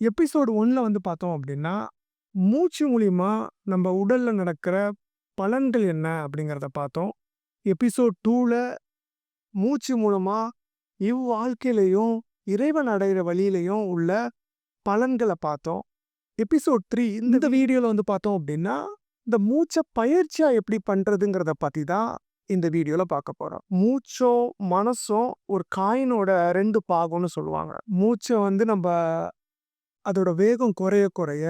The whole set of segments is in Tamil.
எபிசோடு ஒன்ல வந்து பார்த்தோம் அப்படின்னா, மூச்சு மூலியமா நம்ம உடல்ல நடக்கிற பலன்கள் என்ன அப்படிங்கிறத பார்த்தோம். எபிசோட் 2ல மூச்சு மூலமா இவ்வாழ்க்கையிலயும், இறைவன் அடையிற வழியிலயும் உள்ள பலன்கள பார்த்தோம். எபிசோட் 3 இந்த வீடியோல வந்து பார்த்தோம் அப்படின்னா, இந்த மூச்ச பயிற்சியா எப்படி பண்றதுங்கிறத பத்தி தான் இந்த வீடியோல பார்க்க போறோம். மூச்சும், மனசும் ஒரு காயினோட 2 பாகம்னு சொல்லுவாங்க. மூச்ச வந்து நம்ப அதோட வேகம் குறைய குறைய,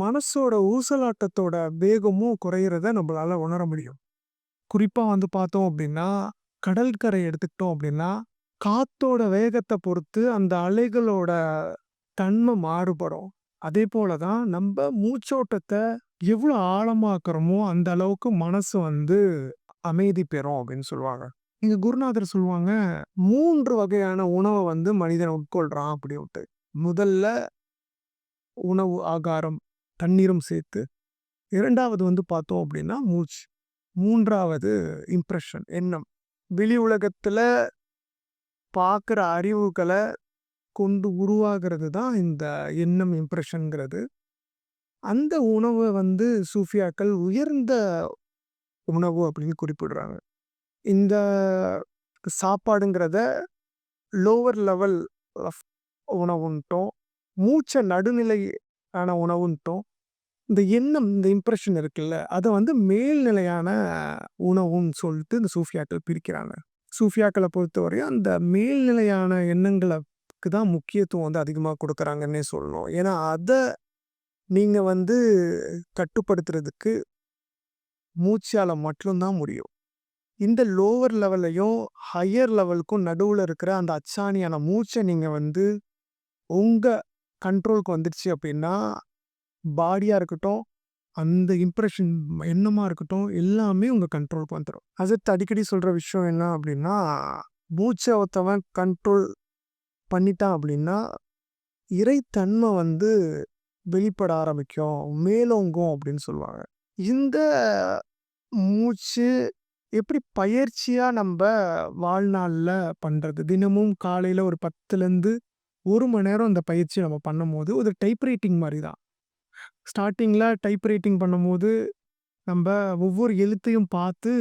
மனசோட ஊசலாட்டத்தோட வேகமும் குறையிறத நம்மளால உணர முடியும். குறிப்பாக வந்து பார்த்தோம் அப்படின்னா, கடற்கரை எடுத்துக்கிட்டோம் அப்படின்னா, காத்தோட வேகத்தை பொறுத்து அந்த அலைகளோட தன்மை மாறுபடும். அதே போல தான் நம்ம மூச்சோட்டத்தை எவ்வளோ ஆழமாக்குறோமோ, அந்த அளவுக்கு மனசு வந்து அமைதி பெறும் அப்படின்னு சொல்லுவாங்க. இங்க குருநாதர் சொல்லுவாங்க, மூன்று வகையான உணவை வந்து மனிதன் உட்கொள்றான் அப்படின்ட்டு. முதல்ல உணவு, ஆகாரம், தண்ணீரும் சேர்த்து. இரண்டாவது வந்து பார்த்தோம் அப்படின்னா மூச்சு. மூன்றாவது இம்ப்ரெஷன் எண்ணம். வெளி உலகத்துல பார்க்குற அறிவுகளை கொண்டு உருவாகிறது தான் இந்த எண்ணம், இம்ப்ரெஷனுங்கிறது அந்த உணவ வந்து சூஃபியாக்கள் உயர்ந்த உணவு அப்படின்னு குறிப்பிடுறாங்க. இந்த சாப்பாடுங்கிறத லோவர் லெவல் ஆஃப் உணவுன்ட்டோம். மூச்சை நடுநிலையான உணவுன்ட்டும் இந்த எண்ணம், இந்த இம்ப்ரெஷன் இருக்குல்ல, அதை வந்து மேல்நிலையான உணவுன்னு சொல்லிட்டு இந்த சூஃபியாக்கள் பிரிக்கிறாங்க. சூஃபியாக்களை பொறுத்தவரையும் அந்த மேல்நிலையான எண்ணங்களுக்கு தான் முக்கியத்துவம் வந்து அதிகமாக கொடுக்குறாங்கன்னே சொல்லணும். ஏன்னா, அதை நீங்கள் வந்து கட்டுப்படுத்துறதுக்கு மூச்சால் மட்டும் தான் முடியும். இந்த லோவர் லெவல்லையும், ஹையர் லெவலுக்கும் நடுவில் இருக்கிற அந்த அச்சாணியான மூச்சை நீங்கள் வந்து உங்கள் கண்ட்ரோலுக்கு வந்துடுச்சு அப்படின்னா, பாடியாக இருக்கட்டும், அந்த இம்ப்ரெஷன் எண்ணமாக இருக்கட்டும், எல்லாமே உங்கள் கண்ட்ரோலுக்கு வந்துடும் அஜத் அடிக்கடி சொல்கிற விஷயம் என்ன அப்படின்னா, மூச்சை ஒருத்தவன் கண்ட்ரோல் பண்ணிட்டான் அப்படின்னா, இறைத்தன்மை வந்து வெளிப்பட ஆரம்பிக்கும், மேலோங்கும் அப்படின்னு சொல்லுவாங்க. இந்த மூச்சு எப்படி பயிற்சியாக நம்ம வாழ்நாளில் பண்ணுறது தினமும் காலையில் ஒரு 10லருந்து ஒரு மணி நேரம் இந்த பயிற்சி நம்ம பண்ணும்போது, ஒரு டைப் ரைட்டிங் மாதிரி தான். ஸ்டார்டிங்கில் டைப் ரைட்டிங் பண்ணும்போது, நம்ம ஒவ்வொரு எழுத்தையும் பார்த்து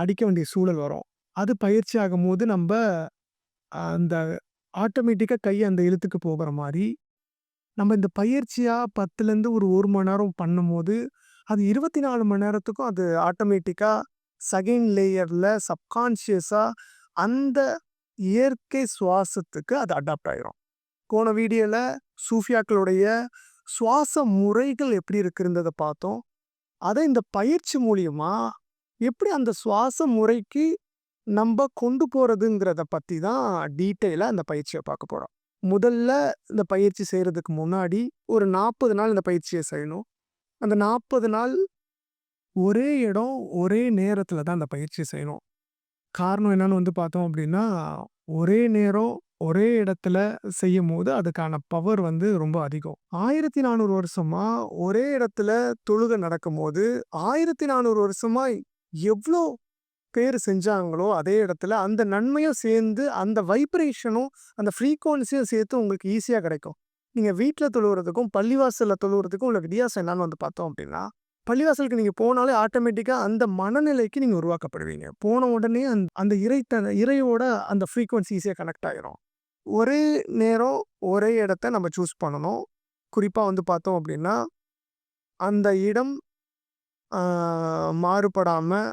அடிக்க வேண்டிய சூழல் வரும். அது பயிற்சி ஆகும்போது நம்ம அந்த ஆட்டோமேட்டிக்காக கை அந்த எழுத்துக்கு போகிற மாதிரி நம்ம இந்த பயிற்சியாக பத்துலேருந்து ஒரு ஒரு மணி நேரம் பண்ணும்போது, அது 24 மணி நேரத்துக்கும் அது ஆட்டோமேட்டிக்காக செகண்ட் லேயரில் சப்கான்ஷியஸாக அந்த இயற்கை சுவாசத்துக்கு அது அடாப்ட் ஆயிரும். போன வீடியோல சூஃபியாக்களுடைய சுவாச முறைகள் எப்படி இருக்குன்றத பார்த்தோம். அத இந்த பயிற்சி மூலியமாக எப்படி அந்த சுவாச முறைக்கு நம்ம கொண்டு போகிறதுங்கிறத பத்தி தான் டீட்டெயிலாக இந்த பயிற்சிய பார்க்க போறோம். முதல்ல இந்த பயிற்சி செய்கிறதுக்கு முன்னாடி ஒரு 40 நாள் இந்த பயிற்சிய செய்யணும். அந்த 40 நாள் ஒரே இடம், ஒரே நேரத்துல தான் அந்த பயிற்சி செய்யணும். காரணம் என்னன்னு வந்து பார்த்தோம் அப்படின்னா, ஒரே நேரம், ஒரே இடத்துல செய்யும்போது அதுக்கான பவர் வந்து ரொம்ப அதிகம். 1400 வருஷமா ஒரே இடத்துல தொழுக நடக்கும்போது, 1400 வருஷமா எவ்ளோ பேர் செஞ்சாங்களோ அதே இடத்துல, அந்த நன்மையும் சேர்ந்து, அந்த வைப்ரேஷனும், அந்த ஃப்ரீக்வன்சியும் சேர்த்து உங்களுக்கு ஈஸியா கிடைக்கும். நீங்க வீட்ல தொழுவுறதுக்கும், பள்ளிவாசல்ல தொழுவுறதுக்கும் உள்ள வித்தியாசம் என்னன்னு வந்து பார்த்தோம் அப்படின்னா, பள்ளிவாசலுக்கு நீங்கள் போனாலே ஆட்டோமேட்டிக்காக அந்த மனநிலைக்கு நீங்கள் உருவாக்கப்படுவீங்க. போன உடனே அந் அந்த இறைத்தன இறையோட அந்த ஃப்ரீக்குவன்சி ஈஸியாக கனெக்ட் ஆகிரும் ஒரே நேரம், ஒரே இடத்த நம்ம சூஸ் பண்ணணும். குறிப்பாக வந்து பார்த்தோம் அப்படின்னா, அந்த இடம் மாறுபடாமல்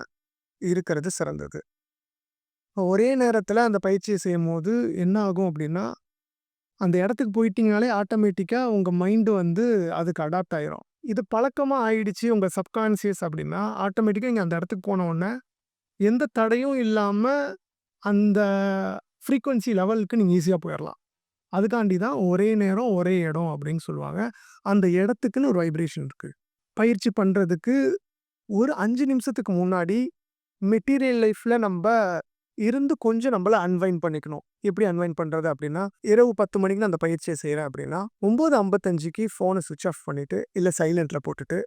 இருக்கிறது சிறந்தது. ஒரே நேரத்தில் அந்த பயிற்சிய செய்யும்போது என்ன ஆகும் அப்படின்னா, அந்த இடத்துக்கு போயிட்டீங்கனாலே ஆட்டோமேட்டிக்காக உங்கள் மைண்டு வந்து அதுக்கு அடாப்ட் ஆயிரும். இது பழக்கமா ஆயிடுச்சு உங்க சப்கான்சியஸ் அப்படின்னா, ஆட்டோமேட்டிக்காக நீங்கள் அந்த இடத்துக்கு போன உடனே, எந்த தடையும் இல்லாம அந்த ஃப்ரீக்வன்சி லெவலுக்கு நீங்கள் ஈஸியா போயிடலாம் அதுக்காண்டி தான் ஒரே நேரம், ஒரே இடம் அப்படின்னு சொல்லுவாங்க. அந்த இடத்துக்குன்னு ஒரு வைப்ரேஷன் இருக்கு. பயிற்சி பண்றதுக்கு ஒரு அஞ்சு நிமிஷத்துக்கு முன்னாடி மெட்டீரியல் லைஃப்ல நம்ம இருந்து கொஞ்சம் நம்மள அன்வைன் பண்ணிக்கணும். எப்படி அன்வைன் பண்றது அப்படின்னா, இரவு 10 மணிக்கு நான் அந்த பயிற்சியை செய்கிறேன் அப்படின்னா, 9:55க்கு ஃபோன சுவிச் ஆஃப் பண்ணிட்டு, இல்ல சைலன்ட்ல போட்டுட்டு,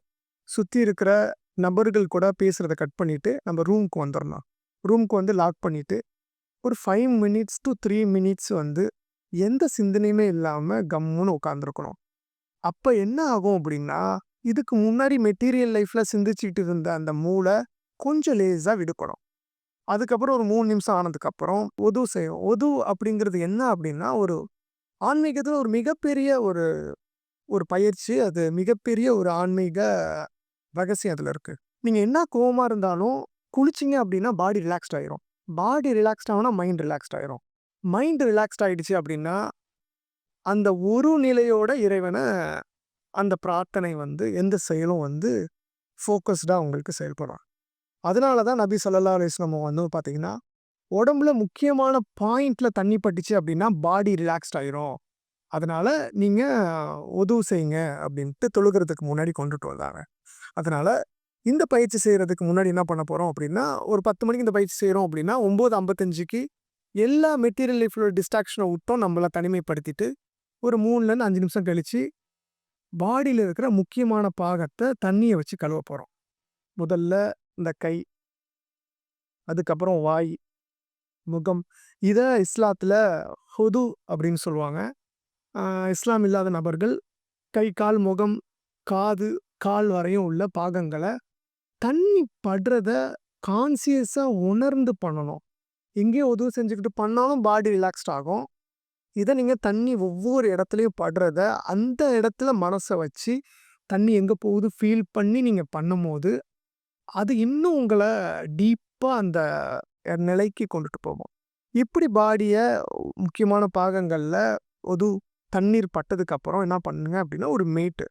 சுத்தி இருக்கிற நபர்கள் கூட பேசுறத கட் பண்ணிட்டு, நம்ம ரூமுக்கு வந்துரணும். ரூமுக்கு வந்து லாக் பண்ணிட்டு, ஒரு five minutes to three minutes வந்து எந்த சிந்தனையுமே இல்லாம கம்முன்னு உட்காந்துருக்கணும். அப்ப என்ன ஆகும் அப்படின்னா, இதுக்கு முன்னாடி மெட்டீரியல் லைஃப்ல சிந்திச்சுட்டு இருந்த அந்த மூளை கொஞ்சம் லேசா விடுக்கணும் அதுக்கப்புறம் ஒரு மூணு நிமிஷம் ஆனதுக்கப்புறம் ஒது செய்யும். ஒது அப்படிங்கிறது என்ன அப்படின்னா, ஒரு ஆன்மீகத்தில் ஒரு மிகப்பெரிய ஒரு ஒரு பயிற்சி. அது மிகப்பெரிய ஒரு ஆன்மீக ரகசியம் அதில் இருக்கு. நீங்கள் என்ன கோவமாக இருந்தாலும் குளிச்சீங்க அப்படின்னா பாடி ரிலாக்ஸ்ட் ஆயிரும். பாடி ரிலாக்ஸ்ட் ஆகுனா மைண்ட் ரிலாக்ஸ்ட் ஆயிரும். மைண்ட் ரிலாக்ஸ்ட் ஆகிடுச்சு அப்படின்னா, அந்த ஒரு நிலையோட இறைவனை அந்த பிரார்த்தனை வந்து எந்த செயலும் வந்து ஃபோக்கஸ்டாக உங்களுக்கு செயல்படுறான் அதனால தான் நபி சொல்லல்லா அலைஹி வந்து பார்த்தீங்கன்னா, உடம்புல முக்கியமான பாயிண்ட்ல தண்ணி பட்டுச்சு அப்படின்னா பாடி ரிலாக்ஸ்ட் ஆயிரும். அதனால நீங்கள் உதவு செய்யுங்க அப்படின்ட்டு தொழுகுறதுக்கு முன்னாடி கொண்டுட்டு வந்தாங்க. அதனால இந்த பயிற்சி செய்கிறதுக்கு முன்னாடி என்ன பண்ண போகிறோம் அப்படின்னா, ஒரு 10 மணிக்கு இந்த பயிற்சி செய்கிறோம் அப்படின்னா 9:55க்கு எல்லா மெட்டீரியல் லைஃப்ல டிஸ்ட்ராக்ஷனை விட்டோம் நம்மளை தனிமைப்படுத்திட்டு, ஒரு 3லேருந்து 5 நிமிஷம் கழிச்சு, பாடியில் இருக்கிற முக்கியமான பாகத்தை தண்ணியை வச்சு கழுவ போகிறோம் முதல்ல இந்த கை. அதுக்கப்புறம் வாய், முகம். இதை இஸ்லாத்துல ஹுது அப்படின்னு சொல்லுவாங்க. இஸ்லாம் இல்லாத நபர்கள் கை, கால், முகம், காது, கால் வரையும் உள்ள பாகங்களை தண்ணி படுறத கான்சியஸாக உணர்ந்து பண்ணணும். எங்கேயோ உதவு செஞ்சுக்கிட்டு பண்ணாலும் பாடி ரிலாக்ஸ்ட் ஆகும். இதை நீங்கள் தண்ணி ஒவ்வொரு இடத்துலையும் படுறத அந்த இடத்துல மனசை வச்சு தண்ணி எங்கே போகுது ஃபீல் பண்ணி நீங்க பண்ணும்போது, அது இன்னும் உங்கள டீப்பா அந்த நிலைக்கு கொண்டுட்டு போகும். இப்படி பாடிய முக்கியமான பாகங்கள்ல ஒது தண்ணீர் பட்டதுக்கு அப்புறம் என்ன பண்ணுங்க அப்படின்னா, ஒரு மேட்டு.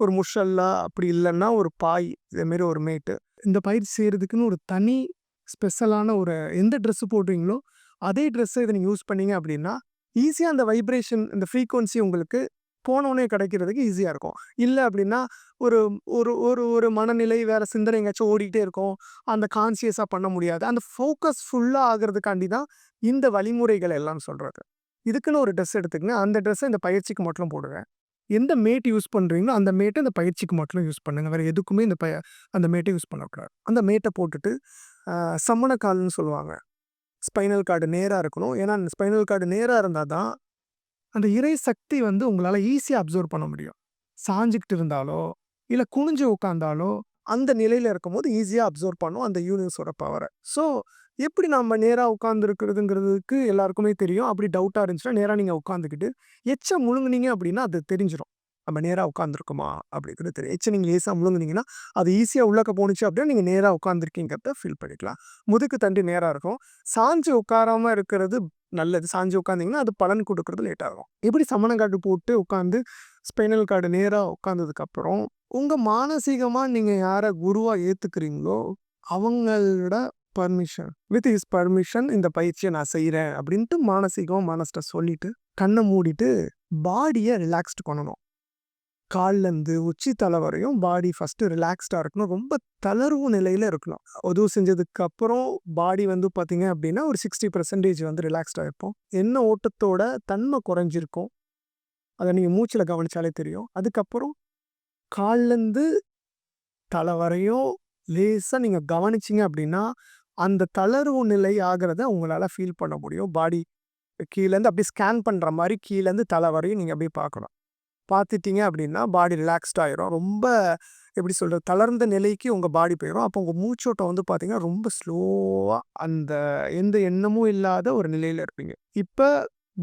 ஒரு முஷல்லா அப்படி இல்லைன்னா ஒரு பாய். இதேமாரி ஒரு மேட்டு. இந்த பயிற்சி செய்றதுக்குன்னு ஒரு தனி ஸ்பெஷலான ஒரு எந்த ட்ரெஸ்ஸு போடுறீங்களோ, அதே ட்ரெஸ்ஸை இத நீங்க யூஸ் பண்ணீங்க அப்படின்னா, ஈஸியா அந்த வைப்ரேஷன் இந்த ஃப்ரீக்குவன்சி உங்களுக்கு போனோடனே கிடைக்கிறதுக்கு ஈஸியாக இருக்கும். இல்லை அப்படின்னா, ஒரு ஒரு ஒரு ஒரு மனநிலை வேறு சிந்தனை எங்கேயாச்சும் ஓடிக்கிட்டே இருக்கும். அந்த கான்சியஸாக பண்ண முடியாது. அந்த ஃபோக்கஸ் ஃபுல்லாக ஆகிறதுக்காண்டி தான் இந்த வழிமுறைகள் எல்லாம் சொல்கிறது இதுக்குன்னு ஒரு ட்ரெஸ் எடுத்துக்கங்க. அந்த ட்ரெஸ்ஸை இந்த பயிற்சிக்கு மட்டும் போடுவேன் எந்த மேட் யூஸ் பண்ணுறீங்களோ அந்த மேட்டை இந்த பயிற்சிக்கு மட்டும் யூஸ் பண்ணுங்க. வேறு எதுக்குமே இந்த ப அந்த மேட்டை யூஸ் பண்ணக்கூடாது. அந்த மேட்டை போட்டுட்டு, அ சம்மண சொல்லுவாங்க. ஸ்பைனல் கார்டு நேராக இருக்கணும். ஏன்னா, ஸ்பைனல் கார்டு நேராக இருந்தால் தான், அந்த இறை சக்தி வந்து உங்களால் ஈஸியாக அப்சர்வ் பண்ண முடியும். சாஞ்சிக்கிட்டு இருந்தாலோ, இல்லை குனிஞ்சு உட்காந்தாலோ அந்த நிலையில் இருக்கும்போது ஈஸியாக அப்சர்வ் பண்ணும் அந்த யூனிவர்ஸோட பவரை ஸோ, எப்படி நம்ம நேராக உட்காந்துருக்கிறதுங்கிறதுக்கு எல்லாருக்குமே தெரியும். அப்படி டவுட்டாக இருந்துச்சுன்னா, நேராக நீங்கள் உட்காந்துக்கிட்டு, எச்சம் முழுங்குனீங்க அப்படின்னா அது தெரிஞ்சிடும் நம்ம நேராக உட்காந்துருக்குமா அப்படிங்கிறது தெரியும். எச்ச நீங்கள் லேசாக முழுங்குனீங்கன்னா, அது ஈஸியாக உள்ளக்க போணுச்சு அப்படின்னா, நீங்கள் நேராக உட்காந்துருக்கீங்கிறத ஃபீல் பண்ணிக்கலாம். முதுகு தண்டு நேராக இருக்கும். சாஞ்சு உட்காராமல் இருக்கிறது நல்லது. சாஞ்சு உட்காந்திங்கன்னா அது பலன் கொடுக்கறது லேட் ஆகும். இப்படி சமண கார்டு போட்டு உட்காந்து ஸ்பைனல் கார்டு நேராக உட்காந்ததுக்கப்புறம் உங்கள் மானசீகமாக நீங்கள் யாரை குருவாக ஏற்றுக்கிறீங்களோ அவங்களோட பர்மிஷன் வித் இஸ் பர்மிஷன் இந்த பயிற்சியை நான் செய்கிறேன் அப்படின்ட்டு மானசீகமாக மனசிட்ட சொல்லிட்டு, கண்ணை மூடிட்டு பாடியை ரிலாக்ஸ்டு பண்ணணும். கால்லேருந்து உச்சி தலை வரையும் பாடி ஃபஸ்ட்டு ரிலாக்ஸ்டாக இருக்கணும். ரொம்ப தளர்வு நிலையில் இருக்கணும். உதவு செஞ்சதுக்கப்புறம் பாடி வந்து பார்த்தீங்க அப்படின்னா, ஒரு 60% வந்து ரிலாக்ஸ்டாக இருப்போம். என்ன ஓட்டத்தோட தன்மை குறைஞ்சிருக்கும். அதை நீங்கள் மூச்சில் கவனிச்சாலே தெரியும். அதுக்கப்புறம் கால்லேருந்து தலை வரையும் லேசாக நீங்கள் கவனிச்சீங்க அப்படின்னா, அந்த தளர்வு நிலை ஆகிறத உங்களால் ஃபீல் பண்ண முடியும். பாடி கீழேருந்து அப்படியே ஸ்கேன் பண்ணுற மாதிரி கீழேருந்து தலை வரையும் நீங்கள் அப்படியே பார்க்கணும். பார்த்துட்டீங்க அப்படின்னா, பாடி ரிலாக்ஸ்ட் ஆயிரும். ரொம்ப எப்படி சொல்கிறது தளர்ந்த நிலைக்கு உங்கள் பாடி போயிடும் அப்போ உங்கள் மூச்சோட்டம் வந்து பார்த்தீங்கன்னா, ரொம்ப ஸ்லோவாக அந்த எந்த எண்ணமும் இல்லாத ஒரு நிலையில் இருப்பீங்க. இப்போ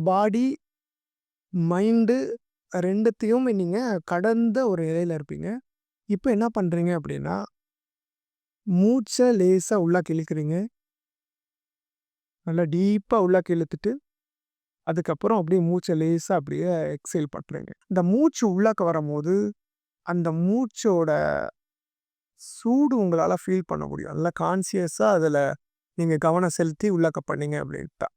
பாடி, மைண்டு ரெண்டுத்தையும் நீங்கள் கடந்த ஒரு நிலையில் இருப்பீங்க. இப்போ என்ன பண்ணுறீங்க அப்படின்னா, மூச்சை லேசாக உள்ளாக்க இழுக்கிறீங்க. நல்லா டீப்பாக உள்ளாக்கி இழுத்துட்டு, அதுக்கப்புறம் அப்படியே மூச்சை லேஸாக அப்படியே எக்ஸைல் பண்ணுறீங்க இந்த மூச்சு உள்ளாக்க வரும்போது அந்த மூச்சோட சூடு உங்களால் ஃபீல் பண்ண முடியும். நல்லா கான்சியஸாக அதில் நீங்கள் கவனம் செலுத்தி உள்ளாக்க பண்ணீங்க அப்படின்ட்டா.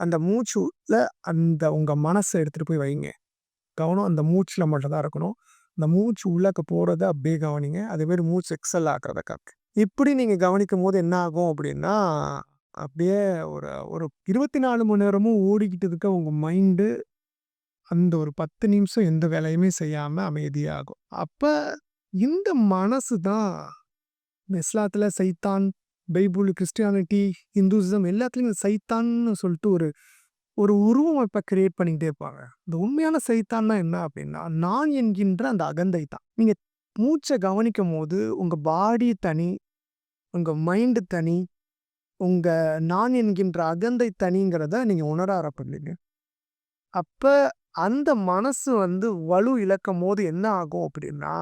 அந்த மூச்சுல அந்த உங்கள் மனசை எடுத்துகிட்டு போய் வைங்க. கவனம் அந்த மூச்சில் மட்டும் தான் இருக்கணும். அந்த மூச்சு உள்ளாக்க போகிறத அப்படியே கவனிங்க. அதேமாரி மூச்சு எக்ஸல் ஆக்குறத காட்டுங்க. இப்படி கவனிக்கும் போது என்ன ஆகும் அப்படின்னா, அப்படியே ஒரு ஒரு 24 மணி நேரமும் ஓடிக்கிட்டு இருக்க உங்க மைண்டு, அந்த ஒரு 10 நிமிஷம் எந்த வேலையுமே செய்யாம அமைதியாகும். அப்ப இந்த மனசு தான் இஸ்லாத்துல சைத்தான், பைபிள், கிறிஸ்டியானிட்டி, ஹிந்துயிசம் எல்லாத்துலயும் சைத்தான்னு சொல்லிட்டு ஒரு ஒரு உருவமைப்ப கிரியேட் பண்ணிக்கிட்டே இருப்பாங்க. இந்த உண்மையான சைத்தான்னா என்ன அப்படின்னா நான் என்கின்ற அந்த அகந்தை தான். நீங்க மூச்ச கவனிக்கும்போது, உங்க பாடி தனி, உங்க மைண்டு தனி, உங்க நான் என்கின்ற அகந்தை தனிங்கிறத நீங்க உணர ஆரம்பிங்க அப்ப அந்த மனசு வந்து வலு இழக்கும்போது என்ன ஆகும் அப்படின்னா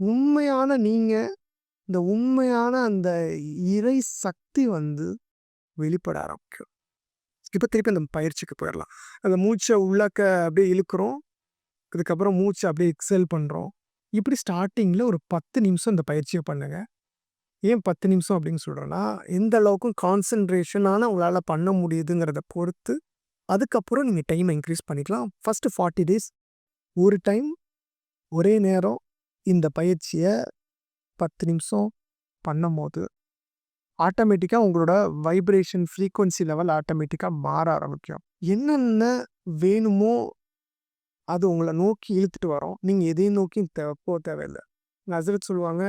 உண்மையான நீங்க, இந்த உண்மையான அந்த இறை சக்தி வந்து வெளிப்பட ஆரம்பிக்கும். இப்ப திருப்பி அந்த பயிற்சிக்கு போயிடலாம் அந்த மூச்சை உள்ளக்க அப்படியே இழுக்குறோம். அதுக்கப்புறம் மூச்சை அப்படியே எக்ஸல் பண்றோம். இப்படி ஸ்டார்டிங்கில் ஒரு 10 நிமிஷம் இந்த பயிற்சியை பண்ணுங்க. ஏன் 10 நிமிஷம் அப்படின்னு சொல்றேன்னா, எந்த அளவுக்கு கான்சன்ட்ரேஷனான உங்களால பண்ண முடியுதுங்கிறத பொறுத்து, அதுக்கப்புறம் நீங்க டைமை இன்க்ரீஸ் பண்ணிக்கலாம். ஃபஸ்ட்டு ஃபார்ட்டி டேஸ் ஒரு டைம், ஒரே நேரம் இந்த பயிற்சிய 10 நிமிஷம் பண்ணும்போது, ஆட்டோமேட்டிக்கா உங்களோட வைப்ரேஷன் ஃப்ரீக்குவன்சி லெவல் ஆட்டோமேட்டிக்கா மாற ஆரம்பிக்கும். என்னென்ன வேணுமோ, அது உங்கள நோக்கி இழுத்துட்டு வரோம் நீங்க எதையும் நோக்கி தேவைப்போ போ தேவையில்ல. ஹஸ்ரத் சொல்லுவாங்க,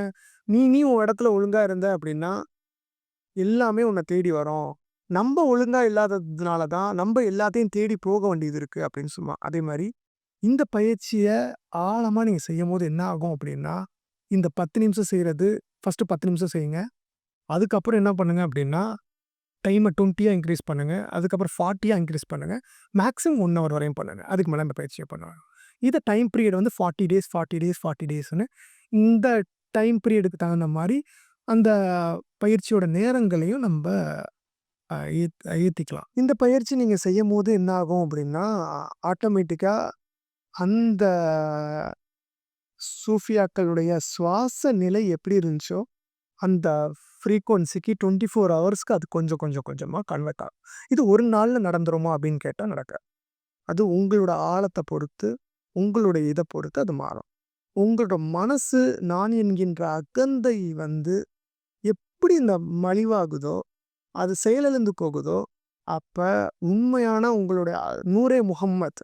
"நீ நீ உன் இடத்துல ஒழுங்காக இருந்த அப்படின்னா எல்லாமே உன்னை தேடி வரும். நம்ம ஒழுங்காக இல்லாததுனால தான், நம்ம எல்லாத்தையும் தேடி போக வேண்டியது இருக்குது அப்படின்னு சொல்லுவாங்க. அதே மாதிரி இந்த பயிற்சியை ஆழமாக நீங்கள் செய்யும் போது என்ன ஆகும் அப்படின்னா இந்த 10 நிமிஷம் செய்கிறது ஃபஸ்ட்டு பத்து நிமிஷம் செய்யுங்க. அதுக்கப்புறம் என்ன பண்ணுங்க அப்டின்னா, டைம 20யா இன்கிரீஸ் பண்ணுங்க. அதுக்கப்புறம் ஃபார்ட்டியாக இன்க்ரீஸ் பண்ணுங்க. மேக்ஸிமம் ஒன் ஹவர் வரையும் பண்ணுங்க. அதுக்கு மேலே இந்த பயிற்சியை பண்ணுவாங்க இதை டைம் பீரியட் வந்து 40 டேஸ், 40 டேஸ், ஃபார்ட்டி டேஸ்னு இந்த டைம் பீரியடுக்கு தகுந்த மாதிரி அந்த பயிற்சியோட நேரங்களையும் நம்ம ஏற்றிக்கலாம் ஏத் இந்த பயிற்சி நீங்க செய்யும்போது என்ன ஆகும் அப்படின்னா ஆட்டோமேட்டிக்காக அந்த சூஃபியாக்களுடைய சுவாச நிலை எப்படி இருந்துச்சோ, அந்த ஃப்ரீக்குவன்சிக்கு டுவெண்ட்டி ஃபோர் ஹவர்ஸ்க்கு அது கொஞ்சம் கொஞ்சம் கொஞ்சமாக கன்வெர்ட் ஆகும். இது ஒரு நாளில் நடந்துருமா அப்படின்னு கேட்டால் நடக்க அது உங்களோட ஆழத்தை பொறுத்து, உங்களுடைய இதை பொறுத்து அது மாறும். உங்களோட மனசு நான் என்கின்ற அகந்தை வந்து எப்படி இந்த மலிவாகுதோ, அது செயலிழந்து போகுதோ, அப்ப உண்மையான உங்களுடைய நூரே முகம்மத்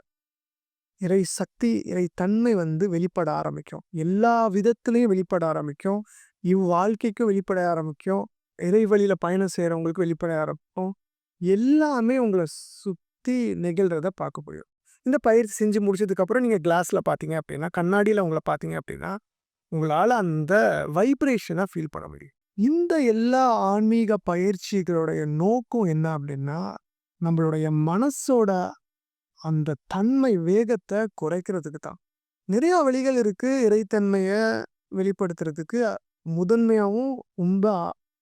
இறை சக்தி, இறை தன்மை வந்து வெளிப்பட ஆரம்பிக்கும். எல்லா விதத்திலயும் வெளிப்பட ஆரம்பிக்கும். இவ்வாழ்க்கைக்கும் வெளிப்பட ஆரம்பிக்கும். இறை வழியில பயணம் செய்றவங்களுக்கு வெளிப்பட ஆரம்பிக்கும். எல்லாமே உங்கள சுத்தி நிகழ்றத பார்க்க முடியும். இந்த பயிற்சி செஞ்சு முடிச்சதுக்கப்புறம் நீங்க கிளாஸ்ல பார்த்தீங்க அப்படின்னா கண்ணாடியில் உங்கள பார்த்தீங்க அப்படின்னா உங்களால அந்த வைப்ரேஷன ஃபீல் பண்ண முடியும். இந்த எல்லா ஆன்மீக பயிற்சிகளுடைய நோக்கம் என்ன அப்படின்னா நம்மளுடைய மனசோட அந்த தன்மை வேகத்த குறைக்கிறதுக்கு தான். நிறையா வழிகள் இருக்கு இறைத்தன்மைய வெளிப்படுத்துறதுக்கு. முதன்மையாவும் ரொம்ப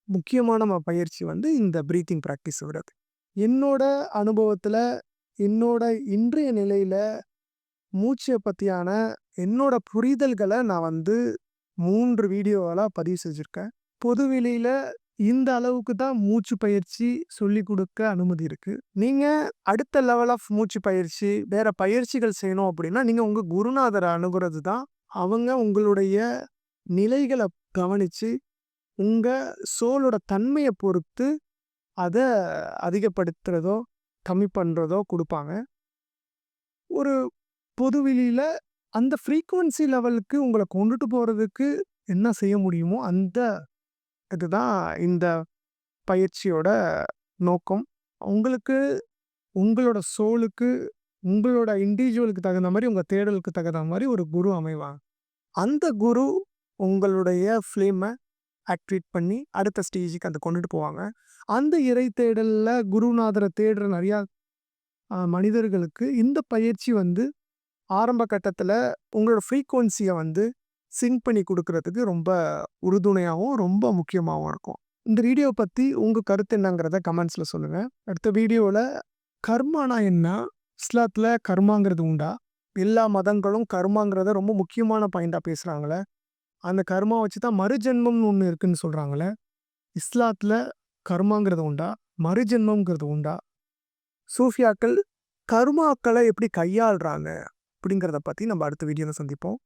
முக்கியமான பயிற்சி வந்து இந்த ப்ரீத்திங் ப்ராக்டிஸ் விடுறது. என்னோட அனுபவத்துல, என்னோட இன்றைய நிலையில மூச்ச பத்தியான என்னோட புரிதல்கள நான் வந்து மூன்று வீடியோவெல்லாம் பதிவு செஞ்சிருக்கேன். பொதுவெளியில இந்த அளவுக்கு தான் மூச்சு பயிற்சி சொல்லிக் கொடுக்க அனுமதி இருக்கு. நீங்க அடுத்த லெவல் ஆஃப் மூச்சு பயிற்சி, வேற பயிற்சிகள் செய்யணும் அப்படின்னா நீங்க உங்க குருநாதரை அணுகுறது தான். அவங்க உங்களுடைய நிலைகளை கவனிச்சு, உங்க சோலோட தன்மைய பொறுத்து, அத அதிகப்படுத்துறதோ, கம்மி பண்றதோ கொடுப்பாங்க ஒரு பொதுவெளியில அந்த ஃப்ரீக்குவென்சி லெவலுக்கு உங்களை கொண்டுட்டு போறதுக்கு என்ன செய்ய முடியுமோ, அந்த இதுதான் இந்த பயிற்சியோட நோக்கம். உங்களுக்கு உங்களோட சோலுக்கு, உங்களோட இண்டிவிஜுவலுக்கு தகுந்த மாதிரி உங்க தேடலுக்கு தகுந்த மாதிரி ஒரு குரு அமைவாங்க. அந்த குரு உங்களுடைய ஃப்ளேமை ஆக்டிவேட் பண்ணி, அடுத்த ஸ்டேஜுக்கு அதை கொண்டுட்டு போவாங்க. அந்த இறை தேடலில் குருநாதரை தேடுற நிறையா மனிதர்களுக்கு இந்த பயிற்சி வந்து ஆரம்ப கட்டத்தில் உங்களோட ஃப்ரீக்குவன்சியை வந்து சிங்க் பண்ணி கொடுக்கறதுக்கு ரொம்ப உறுதுணையாகவும் ரொம்ப முக்கியமாகவும் இருக்கும். இந்த வீடியோ பற்றி உங்கள் கருத்து என்னங்கிறத கமெண்ட்ஸில் சொல்லுங்கள் அடுத்த வீடியோவில் கர்மானா என்ன? இஸ்லாத்தில் கர்மாங்கிறது உண்டா? எல்லா மதங்களும் கர்மாங்கிறத ரொம்ப முக்கியமான பாயிண்டாக பேசுகிறாங்களே அந்த கர்மா வச்சு தான் மறுஜென்மம்னு ஒன்று இருக்குன்னு சொல்கிறாங்களே இஸ்லாத்துல கர்மாங்கிறது உண்டா? மறுஜென்மம்ங்கிறது உண்டா? சூஃபியாக்கள் கர்மாக்கள எப்படி கையாள்றாங்க? அப்படிங்கிறத பத்தி நம்ம அடுத்த வீடியோவில் சந்திப்போம்.